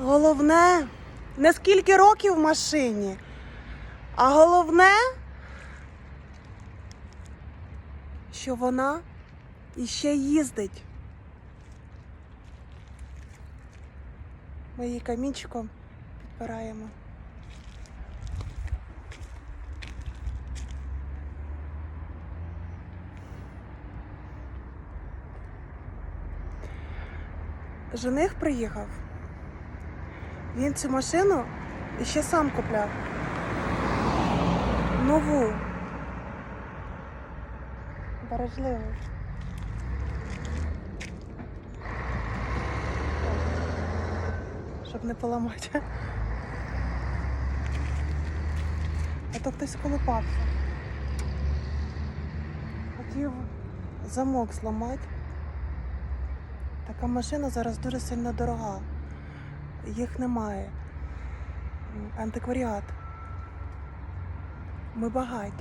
Головне, не скільки років в машині, а головне, що вона іще їздить. Ми її камінчиком підпираємо. Жених приїхав. Він цю машину ще сам купляв. Нову. Бережливо. Щоб не поламати. А то хтось колупався. Хотів замок зламати. Така машина зараз дуже сильно дорога. Їх немає. Антикваріат. Ми багаті.